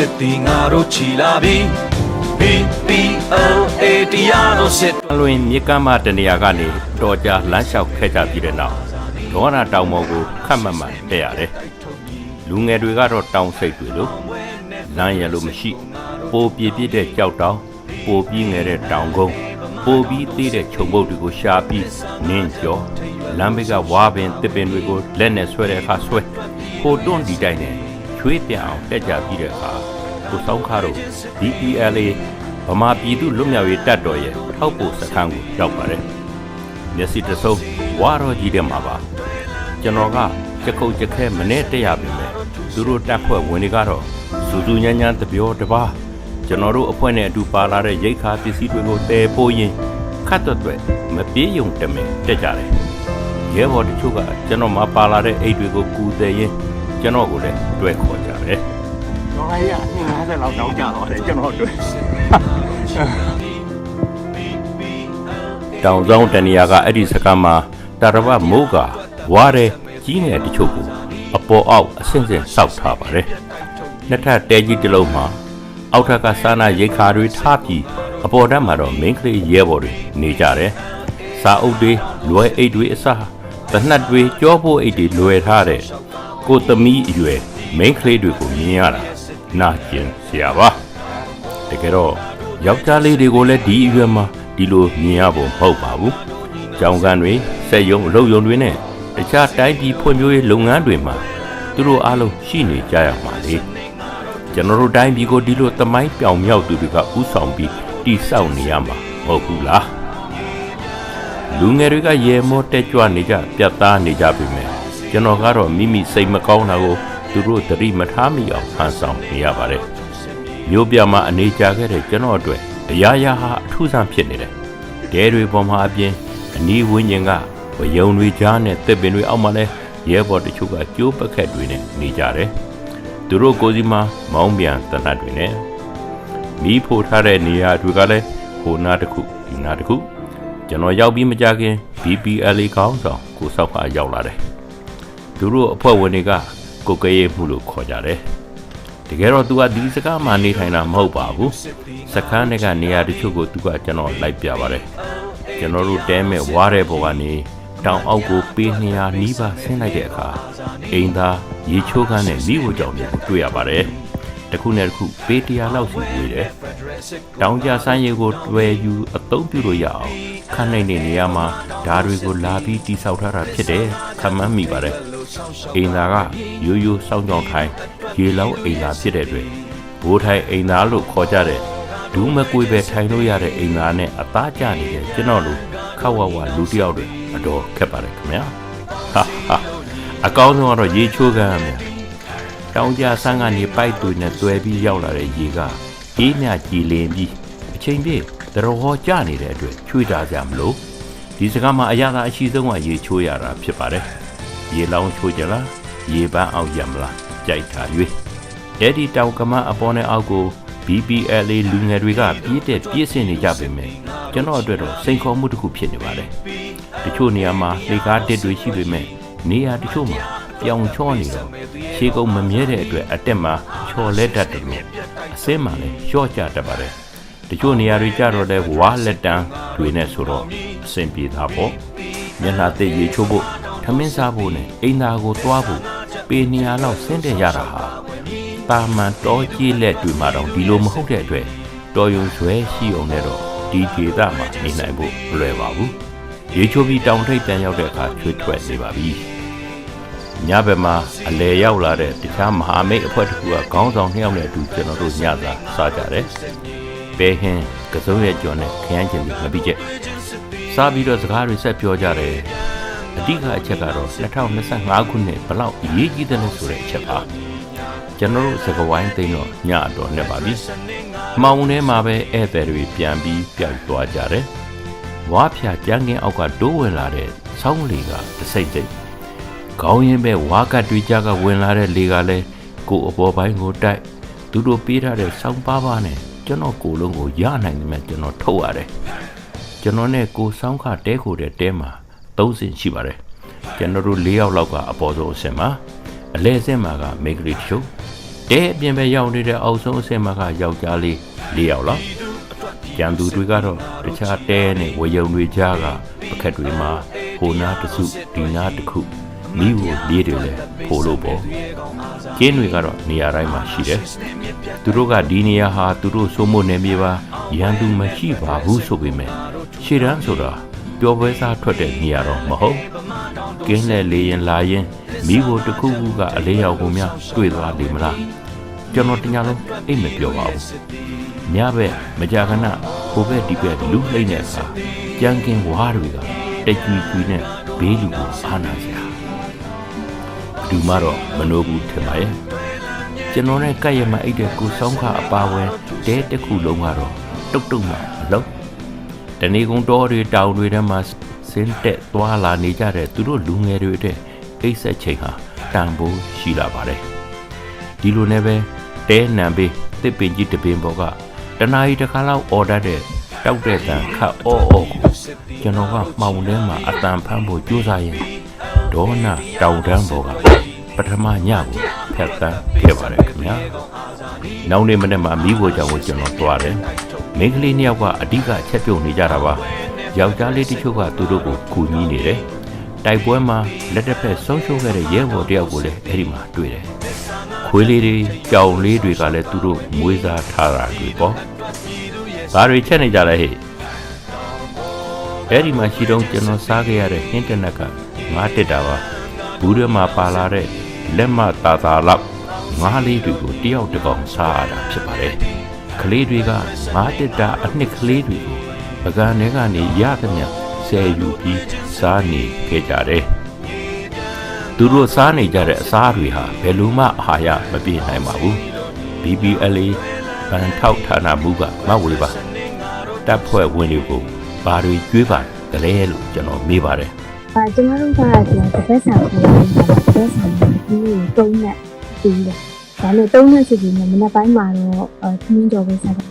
လူစစ်တီငါတို့ချီလာပြီ BBLA တရားတော်စစ်အလွင်မြေကမ်းမတနေရာကနေတော်ကြာလမ်းလျှောက်ခဲ့ကြပြီးတဲ့နောက်ဒေါနာတောင်ပေါ်ကိုခတ်မတ်မှန်တက်ရတယ်။လူငယ်တွေကတော့တောင်စိတ်တွေလို့လမ်းရလို့မရှိ ပိုပြပြတဲ့ကြောက်တောင်ပိုပြီးငယ်တဲ့တောင်ကုန်းပိုပြီးသေးတဲ့ခြုံပုတ်တွေကိုရှာပြီးနင်းကျော်လမ်းဘေးကဝါပင်တစ်ပင်တွေကိုလက်နဲ့ဆွဲတဲ့အခါဆွဲပိုတွန့်ဒီတိုင်းနဲ့ ချွေးပြအောင်တက်ကြပြီးတဲ့အခါကိုစောင်းခါတို့ DPLA ဗမာပြည်သူလွတ်မြောက်ရေးတပ်တော်ရဲ့ထောက်ပို့စခန်းကိုရောက်ပါတယ်။မျက်စိတစုံဝါရောကြီးတဲ့မှာပါ။ကျွန်တော်ကချက်ခုတ်ချက်ခဲမနဲ့တက်ရပြီမဲ့သူတို့တပ်ဖွဲ့ဝင်တွေကတော့စူးစူးညံ့ညံ့တပြောတပါကျွန်တော်တို့အဖွဲ့နဲ့အတူပါလာတဲ့ရိတ်ခါပစ္စည်းတွေကိုတဲပိုးရင်ခတ်တော့တွေ့မပြေးယုံတမင်တက်ကြတယ်။ရဲဘော်တချို့ကကျွန်တော်မှပါလာတဲ့အိတ်တွေကိုကူတယ်ရင် ကျွန်တော်ကိုလည်းတွဲခေါ်ကြတယ်။တော်လိုက်ရ50လောက်တောင်းကြတော့တယ်ကျွန်တော်တွေ့တောင်ဆောင်တနေရာကအဲ့ဒီစကမ်းမှာတာရဘမိုးကဝါရဲကြီးငယ်တချို့ကိုအပေါ်အောက်အဆင့်ဆင့်စောက်ထားပါတယ်။နှစ်ထပ်တဲကြီးတစ်လုံးမှာအောက်ထပ်ကစာနာရိတ်ခါတွေထားပြီးအပေါ်ဓာတ်မှာတော့မင်းကလေးရဲဘော်တွေနေကြတယ်။စာအုပ်တွေလွယ်အိတ်တွေအစားတနတ်တွေကြောဖို့အိတ်တွေလွယ်ထားတဲ့ ကိုသမီးအရွယ်မင်းကလေးတွေကိုမြင်ရတာနာကျင်စရာပါ။တကယ်တော့ယောက်ျားလေးတွေကိုလည်းဒီအရွယ်မှာဒီလိုမြင်ရဖို့မဟုတ်ပါဘူး။ကြောင်ကန်တွေစက်ယုံအလုပ်ယုံတွေနဲ့တခြားတိုင်းပြည်ဖွံ့ဖြိုးရေးလုပ်ငန်းတွေမှာသူတို့အားလုံးရှိနေကြရမှာလေ။ကျွန်တော်တို့တိုင်းပြည်ကိုဒီလိုသမိုင်းပြောင်မြောက်သူတွေကဥဆောင်ပြီးတိဆောက်နေရမှာမဟုတ်ဘူးလား။လူငယ်တွေကရေမောတက်ကြွနေကြပြတ်သားနေကြပြီမယ်။ ကျွန်တော်ကတော့မိမိစိတ်မကောင်းတာကိုသူတို့သတိမထားမိအောင်ဖန်ဆောင်နေရပါတယ်။မြို့ပြမှာအနေကြခဲ့တဲ့ကျွန်တော်အတွက်အရာရာဟာအထူးဆန်းဖြစ်နေတယ်။ဒဲတွေပေါ်မှာအပြင်အနီးဝန်းကျင်ကဝယုံတွေကြားနဲ့တစ်ပင်တွေအောက်မှာလဲရဲဘော်တချို့ကကျိုးပက်ခက်တွေနဲ့နေကြတယ်။သူတို့ကိုယ်စီမှာမောင်းပြန်တနတ်တွေနဲ့မီးဖိုထားတဲ့နေရာတွေကလည်းဟိုနာတစ်ခုဒီနာတစ်ခုကျွန်တော်ရောက်ပြီးမကြခင် BPLA ခေါင်းဆောင်ကိုစောက်ကရောက်လာတယ်။ သူတို့အဖွဲ့ဝင်တွေကကိုကရေးမှုလို့ခေါ်ကြတယ်။တကယ်တော့ तू ကဒီစကားမှနေထိုင်တာမဟုတ်ပါဘူးစခန်းတွေကနေရာတချို့ကို तू ကကျွန်တော်လိုက်ပြပါတယ်ကျွန်တော်တို့တဲမဲ့ဝါတဲ့ဘောကနေတောင်အောက်ကိုပေး200နီးပါးဆင်းလိုက်တဲ့အခါအိမ်သားရေချိုးခန်းနဲ့မိဖို့ကြောင့်လည်းတွေ့ရပါတယ်တစ်ခုနဲ့တစ်ခုပေး100လောက်စီဝေးတယ်တောင်ကြဆန်းရီကိုတွေ့ယူအသုံးပြုလို့ရအောင်ခန်းနိုင်တဲ့နေရာမှာဓာတ်တွေကိုလာပြီးတိဆောက်ထားတာဖြစ်တယ်ခံမှန်းမိပါတယ် အိမ်သာကရိုးရိုးစောင်းကြောင်ထိုင်ရေလောင်းအိမ်သာဖြစ်တဲ့အတွက်ဘိုးထိုင်အိမ်သာလို့ခေါ်ကြတဲ့ဒူးမကွေးပဲထိုင်လို့ရတဲ့အိမ်သာနဲ့အသားကျနေတဲ့ကျွန်တော်လိုခက်ဝဝလူတစ်ယောက်တွေအတော်ခက်ပါတယ်ခင်ဗျာဟာဟာအကောင်းဆုံးကတော့ရေချိုးကန်ရမယ်တောင်ကြဆန်းကနေပိုက်တူနဲ့တွဲပြီးရောက်လာတဲ့ရေကအေးမြကြည်လင်ပြီးအချိန်ပြည့်တရဟောကျနေတဲ့အတွက်ချွေတာကြမလို့ဒီစကားမှာအရသာအရှိဆုံးကရေချိုးရတာဖြစ်ပါတယ် ရေလောင်းချိုးကြလားရေပန်းအောင်ရမလားကြိုက်တာ၍အဲ့ဒီတောင်ကမအပေါ်နဲ့အောက်ကို BPLA လူငယ်တွေကပြည့်တဲ့ပြည့်စင်နေကြပေမဲ့ကျွန်တော်အတွက်တော့စိန်ခေါ်မှုတစ်ခုဖြစ်နေပါတယ်တချို့နေရာမှာလေကားတစ်တွေရှိပေမဲ့နေရာတချို့မှာပြောင်ချောနေတော့ခြေကုပ်မမြဲတဲ့အတွက်အတက်မှာချော်လက်တတ်တယ်လို့အစင်းမှလည်းလျှော့ကြတတ်ပါတယ်တချို့နေရာတွေကြတော့လဲဝါလက်တန်းတွေနဲ့ဆိုတော့အဆင်ပြေတာပေါ့မျက်နှာသိပ်ရေချိုးဖို့ထ မင်းစားဖို့နဲ့အိမ်သာကိုတွားဖို့ပေနေရာလောက်ဆင်းတဲ့ရတာဟာတာမန်တော်ကြီးလက်တွေမှာတော့ဒီလိုမဟုတ်တဲ့အတွက်တော်ရုံဆွဲရှိအောင်နဲ့တော့ဒီဒေသမှာနေနိုင်ဖို့မလွယ်ပါဘူးရေချိုးပြီးတောင်ထိပ်ပြန်ရောက်တဲ့အခါချွေးထွက်နေပါပြီညဘက်မှာအလဲရောက်လာတဲ့တခြားမဟာမိတ်အဖွဲ့တစ်ခုကခေါင်းဆောင်နှစ်ယောက်နဲ့အတူကျွန်တော်တို့ညစာစားကြတယ်ပဲဟင်းကစုံရဲ့ကြော်နဲ့ခရမ်းချင်ပြီးမပြီးချက်စားပြီးတော့စကားတွေဆက်ပြောကြတယ် အဓိကအချက်ကတော့2025ခုနှစ်ဘလောက်အရေးကြီးတယ်လဲဆိုတဲ့အချက်ပါကျွန်တော်တို့စကဝိုင်းသိမ်းတော့ညအတော်နဲ့ပါပြီ။မောင်ထဲမှာပဲဧည့်သည်တွေပြန်ပြီးပြောက်သွားကြတယ်။ဝါဖြာကြမ်းကင်းအောက်ကတိုးဝင်လာတဲ့ဆောင်းလေကတစိမ့်စိမ့်ခေါင်းရင်းပဲဝါကတ်တွေကြကဝင်လာတဲ့လေကလည်းကိုယ်အပေါ်ပိုင်းကိုတိုက်သူတို့ပေးထားတဲ့ဆောင်းပါးပါးနဲ့ကျွန်တော်ကိုယ်လုံးကိုရနိုင်တယ်မဲ့ကျွန်တော်ထုတ်ရတယ်။ကျွန်တော်နဲ့ကိုဆောင်းခတဲခိုတဲ့တဲမှာ ၃ဆင်ရှိပါတယ်ကျွန်တော်တို့၄ယောက်လောက်ကအပေါ်ဆုံးအဆင်မှာအလဲအဆင်မှာကမေဂရီချိုတဲအပြင်ပဲရောက်နေတဲ့အောက်ဆုံးအဆင့်မှာကယောက်ျားလေး၄ယောက်လောက်ကျန်သူတွေကတော့တခြားတဲနဲ့ဝေယုံတွေကြားကပကက်တွေမှာဟိုနာတစ်စုဒီနာတစ်ခုမိဖို့လေးတွေလဲဖိုးလို့ပေါ့ကျင်းတွေကတော့နေရာတိုင်းမှာရှိတယ်သူတို့ကဒီနေရာဟာသူတို့စိုးမိုးနေမြေပါရန်သူမရှိပါဘူးဆိုပေမဲ့ရှေ့တန်းဆိုတာ ပျော်ပွဲစားထွက်တဲ့နေရာတော့မဟုတ်ကင်းလဲလေရင်လာရင်မိဖို့တစ်ခုခုကအလေးရောက်ကုန်များတွေ့သွားလိမ့်မလားကျွန်တော်တင်ညာလုံးအိတ်မပြောပါဘူးညဘက်မကြာခဏဟိုဘက်ဒီဘက်လူလှိမ့်တဲ့အခါကြံကင်ဝါးတွေကတက်ကြီးကြီးနဲ့ဘေးလူကိုအားနာစရာလူမတော့မနိုးဘူးထင်ပါရဲ့ကျွန်တော်နဲ့ကပ်ရမအိတ်တဲ့ကိုဆောင်ခအပါဝဲတဲတစ်ခုလုံးကတော့တုတ်တုတ်မှမလုံး တဏီကုံတော်တွေတောင်တွေထဲမှာစင်းတက်သွားလာနေကြတဲ့သူတို့လူငယ်တွေတဲ့အိတ်ဆက်ချိန်ဟာတန်ဖိုးရှိလာပါတယ်ဒီလိုနဲ့ပဲတဲနံပေးတစ်ပင်ကြီးတစ်ပင်ပေါ်ကတနားရီတစ်ခါလောက်အော်ဒတ်တဲ့တောက်တဲ့တန်ခတ်အော်အော်ကိုကျွန်တော်ကမှောင်ထဲမှာအတန်ဖမ်းဖို့ကြိုးစားရင်ဒေါနာတောင်တန်းပေါ်ကပထမညကိုဖက်တန်းခဲ့ပါတယ်ခင်ဗျာနောက်နေ့မနေ့မှာမိဖို့ကြောင့်ကိုကျွန်တော်သွားတယ် မိန်းကလေးနှစ်ယောက်ကအဓိကချက်ပြုတ်နေကြတာပါယောက်ျားလေးတချို့ကသူတို့ကိုကူညီနေတယ်တိုက်ပွဲမှာလက်တစ်ဖက်ဆုံးရှုံးခဲ့တဲ့ရဲဘော်တယောက်ကိုလည်းအဲ့ဒီမှာတွေ့တယ်ခွေးလေးတွေကြောင်လေးတွေကလည်းသူတို့မွေးစားထားတာတွေပေါ့ဘာတွေချက်နေကြလဲဟဲ့အဲ့ဒီမှာရှိတော့ကျွန်တော်စားခဲ့ရတဲ့အင်တာနက်ကငါတက်တာပါဘူးထဲမှာပါလာတဲ့လက်မတာတာလောက်ငါးလေးတွေကိုတယောက်တစ်ကောင်စားရတာဖြစ်ပါတယ် ကလေးတွေကငါတက်တာအနှစ်ကလေးတွေကိုပကံထဲကနေရသမျှဆယ်ယူပြီးစားနေခဲ့ကြတယ်သူတို့စားနေကြတဲ့အစားတွေဟာဘယ်လိုမှအာဟာရမပြည့်နိုင်ပါဘူး BBLA ဗန်ထောက်ဌာနမှုကမဝေပါတပ်ဖွဲ့ဝင်တွေကိုဘာတွေကျွေးပါတလဲလို့ကျွန်တော်မေးပါတယ်အာကျမတို့ကဒီတစ်ပတ်ဆောင်ကိုတစ်ပတ်ဆောင်ကိုဒီတုံးနဲ့ပြီးတယ်။ ဒါနဲ့တုံးနဲ့စီပြီးမနက်ပိုင်းမှာတော့အသင်းကြော်ပဲစားတာ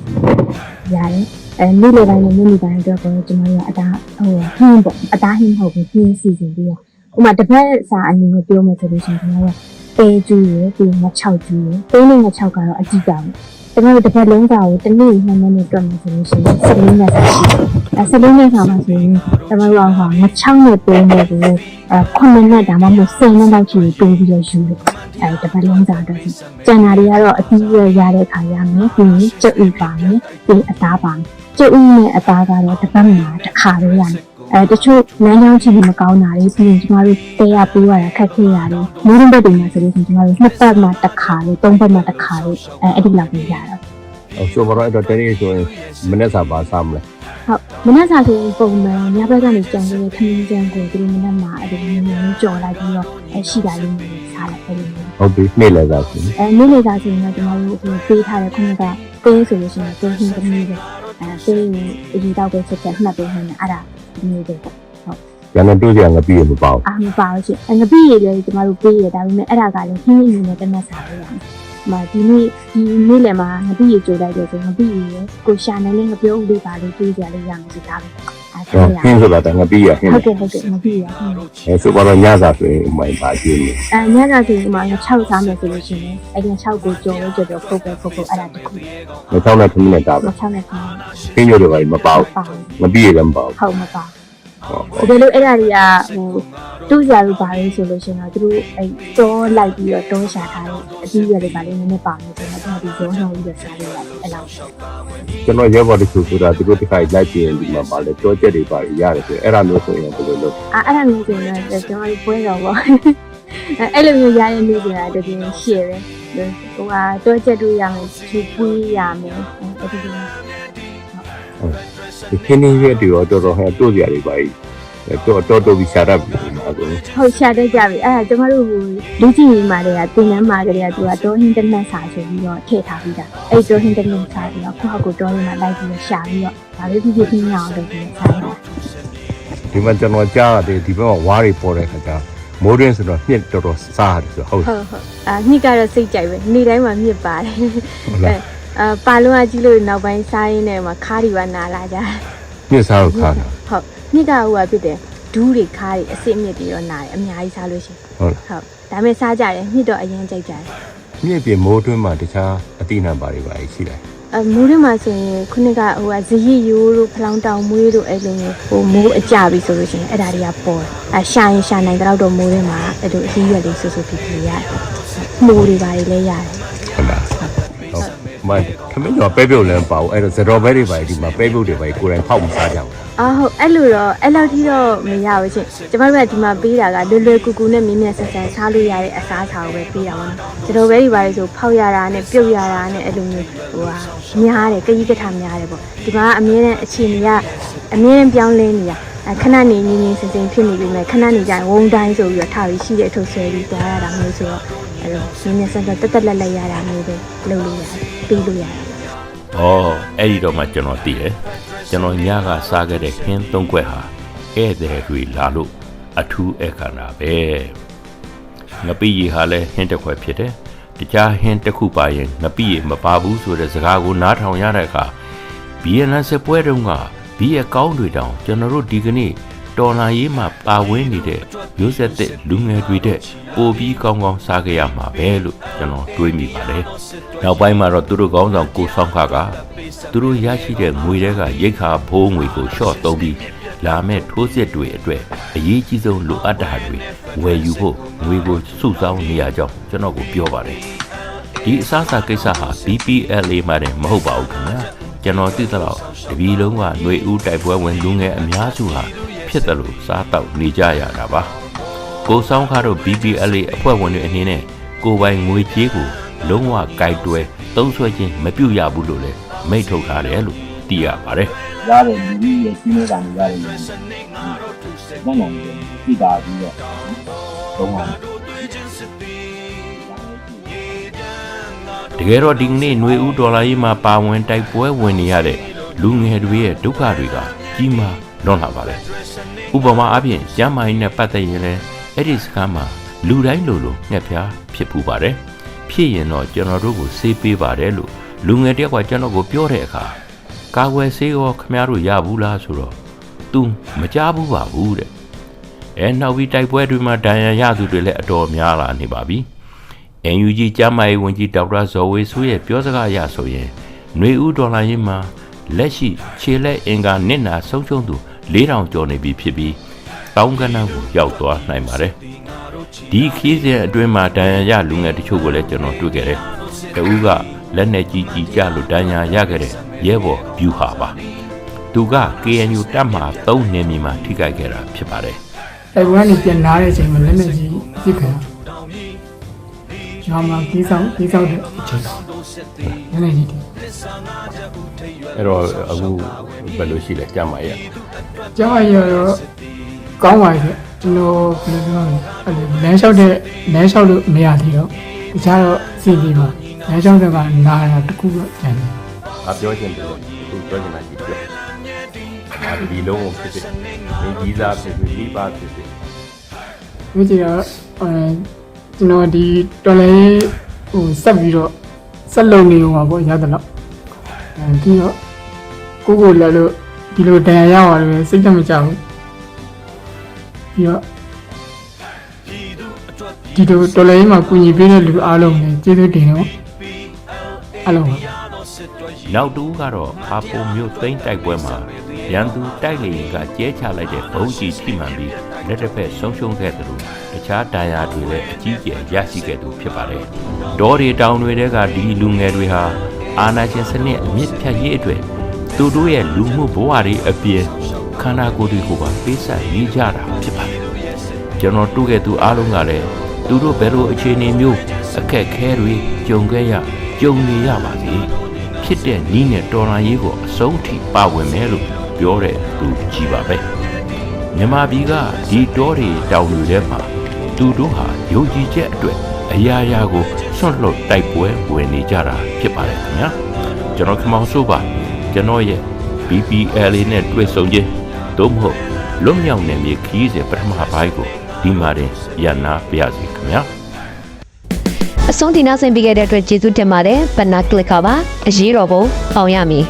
ရတယ်။အဲနေ့လယ်ပိုင်းနဲ့ညနေပိုင်းအတွက်ကတော့ကျမတို့ကအတားဟိုဟင်းပေါ့အတားဟင်းမဟုတ်ဘူးဟင်းစီစဉ်ပြီးရ။ဥပမာတစ်ပတ်စာအနေနဲ့ပြောမယ်ဆိုလို့ရှိရင်ကျမတို့ကပဲကျူးရယ်ပြီးငါ6ကျူးရယ်တုံးနဲ့ငါ6ကတော့အကြည့်ကြဘူး။ကျမတို့တစ်ပတ်လုံးစာကိုတစ်နေ့မှန်းမှန်းနဲ့တွက်မယ်ဆိုလို့ရှိရင်7နဲ့စာရှိတယ်။အဲ7နဲ့စာမှာဆိုရင်ကျမတို့ကဟောငါ6နဲ့တိုးနေတယ်အဲ9နဲ့ဒါမှမဟုတ်10နဲ့လောက်ချီတိုးပြီးတော့ယူတယ်။ အဲတစ်ပတ်လုံးစာတော့ကျန်တာတွေကတော့အပြီးရရတဲ့ခါရမယ်ပြီးရင်ကြက်ဥပါမယ်ပြီးအသားပါမယ်ကြက်ဥနဲ့အသားကတော့တစ်ပတ်မှာတစ်ခါလေးရမယ်အဲတချို့လမ်းကြောင်းချင်းမကောင်းတာတွေပြီးရင်ကျမတို့တဲရပေးရတာခက်ခဲရတယ်။မိုးရင်းဘက်တွေမှာဆိုလို့ရှိရင်ကျမတို့နှစ်ပတ်မှတစ်ခါလေးသုံးပတ်မှတစ်ခါလေးအဲအဲ့ဒီလောက်ပဲရတာ။ဟိုဆိုတော့အဲ့တော့တနေ့ဆိုရင်မနေ့စာပါစားမလဲဟုတ်မနက်စာဆိုရင်ပုံမှန်ညဘက်ကနေကြံခဲ့တဲ့ခင်းကျန်းကိုဒီလိုမနက်မှာအဲ့ဒီမျိုးမျိုးကြော်လိုက်ပြီးတော့အဲရှိတာလေးမျိုး စားလိုက်အဲ့ဒီမျိုးဟုတ်ပြီနေ့လည်းစားရှင်အဲနေ့လေစာဆိုရင်တော့ကျွန်တော်တို့ဟိုပေးထားတဲ့ခုနကပေးဆိုလို့ရှိရင်ပေးဟင်းသမီးပဲအဲပေးရင်အရင်တော့ပဲချက်ချက်မှတ်ပေးဟင်းအဲ့ဒါဒီမျိုးပဲပေါ့ကျန်တဲ့တိုးစရာငပြည့်မပေါ့အာမပါဘူးရှင်အငပိရည်လည်းကျွန်တော်တို့ပေးရဒါပေမဲ့အဲ့ဒါကလည်းခင်းရည်နဲ့တစ်နက်စာပေးရမယ် မဒီနေ့ဒီနေ့လည်းမှာငပိရည်ကြိုလိုက်တယ်ဆိုငပိရည်ကိုရှာနေလေးငပြုံးလေးပါလေးပေးကြလေးရမယ်ဒီသားပဲအဲဟောဒါရဟင်းဆိုတာတငပြည့်ရဟင်းဟုတ်ကဲ့ဟုတ်ကဲ့ငပိရဟုတ်အဲဆိုတော့ညစာဆိုရင်ဥမိုင်ပါကျင်းနေအဲညကဆိုရင်မှ6စားမယ်ဆိုလို့ရှိရင်အဲ့ဒီ6ကိုကြော်လို့ကြော်ကြော်ဖုတ်ပဲဖုတ်ဖုတ်အဲ့ဒါတခုမချောင်းနဲ့သမီးနဲ့တာမပါ6နဲ့ခင်းခင်းရွတွေပါမပေါ့ပါငပြည့်လည်းမပေါ့ဟုတ်မပါ ဟောဒီလိုအဲ့ဒါတွေကဟိုတူးကြလို့ပါလေဆိုလို့ရှိရင်တော့သူတို့အဲ့တောလိုက်ပြီးတော့တောရှာထားတဲ့အကြီးရွယ်တွေပါလေနည်းနည်းပါမယ်ဆိုတော့ကျွန်တော်ဒီရောနှောင်းပြီးတော့စားလို့ရတယ်အဲ့လောက်ကျွန်တော်ရဲဘော်တချို့ဆိုတာသူတို့တစ်ခါလိုက်ပြင်ဒီမှာပါလေကြောချက်တွေပါရတယ်ဆိုအဲ့ဒါမျိုးဆိုရင်ဘယ်လိုလုပ်အာအဲ့ဒါမျိုးဆိုရင်တော့ကျွန်တော်ပွဲတော်ပေါ့အဲ့လိုမျိုးရရနေကြတာတကယ်ရှည်တယ်ဟိုဟာတောချက်တို့ရမယ်ချူပွေးရမယ်အဲ့ဒီလိုဒီ ခင်းနေရွတွေတော့တော်တော်ဟဲ့တိုးစရာတွေပါတော့တော်တော်ပြီးရှာတတ်ပြီအခုဟုတ်ရှာတတ်ကြပြီအဲ့ဒါကျမတို့ဟိုလူကြည့်နေမှာတည်းကတင်နန်းမှာတည်းကသူကတောဟင်းတနတ်စာဆိုပြီးတော့ထည့်ထားပြီးတာအဲ့တောဟင်းတနတ်စာပြီးတော့ကိုယ့်ဟာကိုယ်တောရင်းမှာလိုက်ပြီးတော့ရှာပြီးတော့ဒါလေးဖြစ်ဖြစ်ခင်းရအောင်လုပ်ပြီးတော့စားရတာဒီမှာကျွန်တော်ကြားရတယ်ဒီဘက်မှာဝါးတွေပေါ်တဲ့ခါကျမိုးရင်းဆိုတော့ညစ်တော်တော်စားရတယ်ဆိုဟုတ်ဟုတ်ဟုတ်အာညစ်ကတော့စိတ်ကြိုက်ပဲနေ့တိုင်းမှာမြစ်ပါတယ်ဟုတ်လား အာပါလုံးကကြီးလို့နောက်ပိုင်းစားရင်းနဲ့မှာခါးတွေပါနာလာကြညစ်စားကိုခါတာဟုတ်ညစ်ကဟိုကဖြစ်တယ်ဒူးတွေခါးတွေအစစ်မြစ်တွေတော့နာတယ်အများကြီးစားလို့ရှိရင်ဟုတ်လားဟုတ်ဒါပေမဲ့စားကြတယ်ညစ်တော့အရင်ကြိုက်ကြတယ်မြင့်ပြင်မိုးတွင်းမှာတခြားအတိအနံပါတွေပါရှိတယ်အမိုးထဲမှာဆိုရင်ခုနကဟိုကဇရီယိုးတို့ဖလောင်းတောင်မွေးတို့အဲ့လိုမျိုးဟိုမိုးအကြပြီဆိုလို့ရှိရင်အဲ့ဒါတွေကပေါ်တယ်အရှာရင်ရှာနိုင်တော့တော့မိုးထဲမှာအဲ့လိုအကြီးရွက်လေးဆူဆူဖြစ်ဖြစ်ရတယ်မိုးတွေပါလေလည်းရတယ်ဟုတ်လားဟုတ် မန်ခမင်းကျော်ပဲပြုတ်လည်းမပါဘူးအဲ့တော့ဇတော်ဘဲတွေပါဒီမှာပဲပြုတ်တွေပါကိုယ်တိုင်ဖောက်မစားကြဘူးအာဟုတ်အဲ့လိုတော့အဲ့လောက်ထိတော့မရဘူးချင်းကျမတို့ကဒီမှာပေးတာကလွယ်လွယ်ကူကူနဲ့မြင်းမြတ်ဆက်ဆက်စားလို့ရတဲ့အစားအစာကိုပဲပေးတာပါနော်ကျွန်တော်ပဲဒီပါလေဆိုဖောက်ရတာနဲ့ပြုတ်ရတာနဲ့အဲ့လိုမျိုးဟိုဟာများတယ်ကကြီးကထများတယ်ပေါ့ဒီမှာအမြဲတမ်းအခြေအနေကအမြဲတမ်းပြောင်းလဲနေတာအဲခဏနေငင်းငင်းစင်စင်ဖြစ်နေပြီမဲ့ခဏနေကြရင်ဝုံတိုင်းဆိုပြီးတော့ထားပြီးရှိတဲ့အထုပ်ဆွဲပြီးသွားရတာမျိုးဆိုတော့အဲ့လိုမြင်းမြတ်ဆက်ဆက်တက်တက်လက်လက်ရတာမျိုးပဲလုပ်လို့ရတယ် ပေးလို့ရတယ်။ဩအဲ့ဒီတော့မှကျွန်တော်သိတယ်။ကျွန်တော်ညကစားခဲ့တဲ့ခင်းသုံးခွက်ဟာဧည့်သည်တွေလာလို့အထူးအခမ်းအနားပဲ။ငပိရီဟာလည်းဟင်းတစ်ခွက်ဖြစ်တယ်။တခြားဟင်းတစ်ခုပါရင်ငပိရီမပါဘူးဆိုတဲ့စကားကိုနားထောင်ရတဲ့အခါဘီယန်နစပွဲတုန်းကဘီရဲ့ကောင်းတွေတောင်ကျွန်တော်တို့ဒီကနေ့ တော်လာရေးမှာပါဝင်နေတဲ့ရိုးဆက်တဲ့လူငယ်တွေတဲ့ပိုပြီးကောင်းကောင်းစားကြရမှာပဲလို့ကျွန်တော်တွေးမိပါတယ်။နောက်ပိုင်းမှာတော့သူတို့ကောင်းဆောင်ကိုဆောင်ခါကသူတို့ရရှိတဲ့ငွေတွေကရိတ်ခါဘိုးငွေကိုရှော့သုံးပြီးလာမဲ့ထိုးစစ်တွေအတွက်အရေးကြီးဆုံးလိုအပ်တာတွေဝယ်ယူဖို့ငွေကိုစုဆောင်းနေရကြောင်းကျွန်တော်ကိုပြောပါတယ်။ဒီအစားအစာကိစ္စဟာ BPLA မှာတည်းမဟုတ်ပါဘူးခင်ဗျာကျွန်တော်သိသလောက်တပီလုံးကຫນွေဦးတိုက်ပွဲဝင်လူငယ်အများစုဟာ ဖြစ်တယ်လို့စားတော့နေကြရတာပါကိုဆောင်ခါတို့ BPLA အဖွဲ့ဝင်တွေအနေနဲ့ကိုယ်ပိုင်ငွေကြေးကိုလုံးဝကြိုက်တွဲသုံးဆွဲခြင်းမပြုရဘူးလို့လည်းမိတ်ထုတ်ထားတယ်လို့သိရပါတယ်ရတဲ့လူကြီးရဲ့စီးနေတာတွေရတယ်ဘယ်နဲ့ဒီတာပြီးတော့တော့မှာတကယ်တော့ဒီကနေ့ຫນွေဦးဒေါ်လာရေးမှာပါဝင်တိုက်ပွဲဝင်နေရတဲ့လူငယ်တွေရဲ့ဒုက္ခတွေကကြီးမား လွန်လာပါတယ်ဥပမာအပြင်ကျမ်းမာရေးနဲ့ပတ်သက်ရင်လည်းအဲ့ဒီစကားမှာလူတိုင်းလိုလိုငှက်ဖျားဖြစ်ပူပါတယ်ဖြစ်ရင်တော့ကျွန်တော်တို့ကိုဆေးပေးပါတယ်လို့လူငယ်တယောက်ကကျွန်တော်ကိုပြောတဲ့အခါကာကွယ်ဆေးရောခမရတို့ရဘူးလားဆိုတော့ तू မကြားဘူးပါဘူးတဲ့အဲနောက်ပြီးတိုက်ပွဲတွေမှာဒဏ်ရာရသူတွေလည်းအတော်များလာနေပါပြီ NUG ကျမ်းမာရေးဝန်ကြီးဒေါက်တာဇော်ဝေဆိုးရဲ့ပြောစကားအရဆိုရင်ຫນွေဦးဒေါ်လာရင်းမှာလက်ရှိခြေလက်အင်္ဂါနစ်နာဆုံးရှုံးသူ 4000ကျော်နေပြီဖြစ်ပြီးတောင်းကနန်းကိုရောက်သွားနိုင်ပါတယ်ဒီခီးစဉ်အတွင်းမှာဒဏ်ရာရလူငယ်တချို့ကိုလည်းကျွန်တော်တွေ့ခဲ့တယ်တဦးကလက်နဲ့ကြီးကြီးကြလို့ဒဏ်ရာရခဲ့တဲ့ရဲဘော်ဗျူဟာပါသူက KNU တပ်မှ3နေမီမှာထိခိုက်ခဲ့တာဖြစ်ပါတယ်အဲ့ဘကနေပြန်လာတဲ့အချိန်မှာလက်နဲ့ကြီးပြစ်ခံကျွန်တော်မှကြီးဆောင်ကြီးဆောင်တဲ့အချိန်လက်နဲ့ကြီးတယ်အဲ့တော့အခုဘယ်လိုရှိလဲကြမ်းပါရဲ့ ကျောင်းရတော့ကောင်းပါရဲ့ကျွန်တော်ဘယ်လိုပြောလဲအဲ့လိုလမ်းလျှောက်တဲ့လမ်းလျှောက်လို့မရသေးတော့တခြားတော့စီပြီးပါလမ်းလျှောက်တဲ့ကနာတာတခုတော့ကျန်တယ်အပြောချင်တယ်အခုပြောချင်တာကြီးပြောအာဒီလုံးကိုဖြစ်ဖြစ်မင်းကြီးသားဖြစ်ဖြစ်ဒီပါဖြစ်ဖြစ်ဒီကြတော့အဲကျွန်တော်ဒီတော်လေးဟိုဆက်ပြီးတော့ဆက်လုံနေအောင်ပါပေါ့ရတယ်တော့အဲဒီတော့ကိုကိုလည်းလို့ ဒီလိုတန်ရရပါတယ်စိတ်တမကြဘူးပြီးတော့ဒီလိုတော်လေးမှာကုညီပေးတဲ့လူအားလုံးလည်းကျေးဇူးတင်တော့အားလုံးပါနောက်တူကတော့အာပုံမျိုးသိမ့်တိုက်ပွဲမှာရန်သူတိုက်လေရင်ကကျဲချလိုက်တဲ့ဘုံကြီးထိမှန်ပြီးလက်တစ်ဖက်ဆုံးရှုံးခဲ့သလိုတခြားတာယာတွေလည်းအကြီးကျယ်ရရှိခဲ့သူဖြစ်ပါတယ်။ဒေါ်ရီတောင်တွေကဒီလူငယ်တွေဟာအာနာရှင်စနစ်အမြင့်ဖြတ်ရေးအတွက် သူတို့ရဲ့လူမှုဘဝတွေအပြင်ခန္ဓာကိုယ်တွေကိုပါပေးဆက်နေကြတာဖြစ်ပါတယ်။ကျွန်တော်တွေ့ခဲ့သူအားလုံးကလည်းသူတို့ဘယ်လိုအခြေအနေမျိုးအခက်ခဲတွေကြုံခဲ့ရကြုံနေရပါစေ။ဖြစ်တဲ့နီးနဲ့တော်လာရေးကိုအဆုံးထိပါဝင်မယ်လို့ပြောတဲ့သူကြီးပါပဲမြန်မာပြည်ကဒီတောတွေတောင်တွေထဲမှာသူတို့ဟာယုံကြည်ချက်အတွက်အရာရာကိုဆွန့်လွတ်တိုက်ပွဲဝင်နေကြတာဖြစ်ပါတယ်ခင်ဗျာကျွန်တော်ခမောင်ဆိုပါ ကျွန်တော်ရဲ့ BPL နဲ့တွေ့ဆုံခြင်းသို့မဟုတ်လွတ်မြောက်နယ်မြေခီးစဉ်ပထမပိုင်းကိုဒီမှာတင်ရန်နာပြရစီခင်ဗျာအဆုံးတင်နာဆင်ပေးခဲ့တဲ့အတွက်ကျေးဇူးတင်ပါတယ်ဘနာကလစ်ခါပါအရေးတော်ပုံအောင်ရမည်